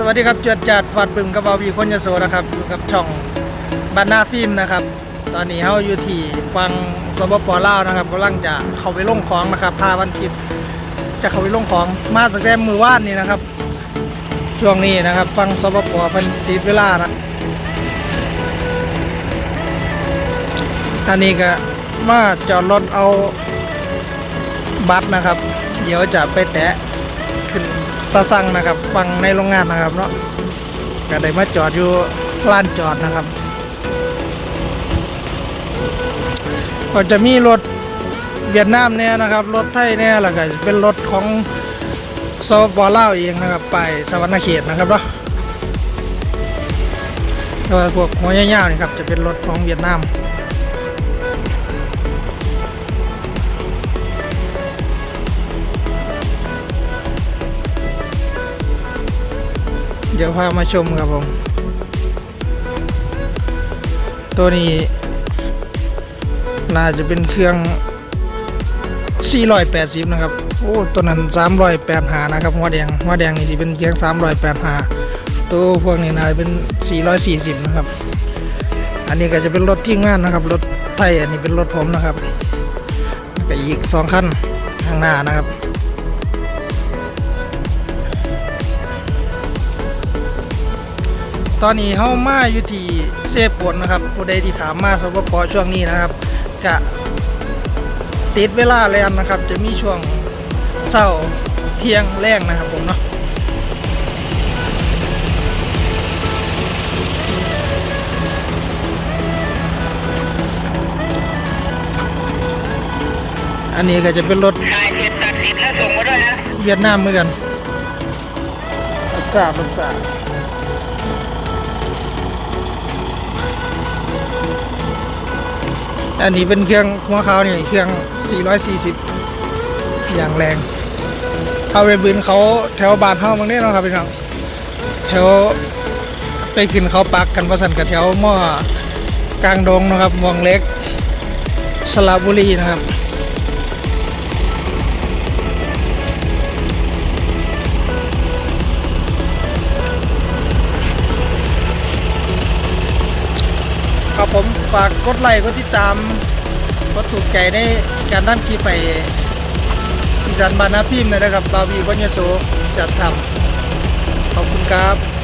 สวัสดีครับจวดจัดฟอดบึงกระเบาวีคนยโสนะครับอยู่กับช่องบานนาฟิล์มนะครับ ตอนนี้เขาอยู่ที่ฟังสปปลาวนะครับกำลังจะเข้าไปลงของนะครับพาวันทิพย์จะเข้าไปลงของมาตั้งแต่มือว่านนี่นะครับ ช่วงนี้นะครับ ฟังสปปเพันติดเวลานะอันนี้ก็มาจอดรถเอาบัตรนะครับ เดี๋ยวจะไปแตะขึ้น ตาสั่งนะครับฟังในโรงงานนะครับเนาะก็ได้มาจอดอยู่ลานจอดนะครับ ก็จะมีรถเวียดนามเนี่ยนะครับรถไทยเนี่ยแล้วก็เป็นรถของสปปลาเองนะครับ ไปสวรรณเขตนะครับเนาะแล้วพวกหัวยาวๆนี่ครับจะเป็นรถของเวียดนาม เดี๋ยวพามาชมครับผม ตัวนี้ น่าจะเป็นเครื่อง 480 นะครับ โอ้ตัวนั้น380หานะครับหัวแดงหัวแดงนี่จะเป็นเครื่อง380หาตัวพวกนี้น่าจะเป็น 440 นะครับ อันนี้ก็จะเป็นรถที่งานนะครับ รถไทยอันนี้เป็นรถผมนะครับก็อีก 2 คันข้างหน้านะครับ ตอนนี้เฮามาอยู่ที่เซฟผลนะครับผู้ใดที่ถามมาสปปช่วงนี้นะครับกะติดเวลาแล้วนะครับ จะมีช่วงเช้าเที่ยงแรงนะครับผมเนาะอันนี้ก็จะเป็นรถถ่ายเสร็จตัดสินแล้วส่งมาด้วยนะเวียดนามเหมือนกันรสชาติรสชาติ อันนี้เป็นเครื่องหัวเขาวนี่เครื่อง 440 อย่างแรงเอาไปบืนเขาแถวบานเฮาบางนี้เนาะครับพี่น้องแถวไปขึ้นเขาปักกันประสันกับแถวหม้อกลางดงนะครับมองเล็กสระบุรีนะครับ ครับผมฝากกดไลค์กดติดตามกดถูกใจในการนำคลิปไปอีสานบานนาพิมพ์นะครับบาวีวัญโสจัดทำขอบคุณครับ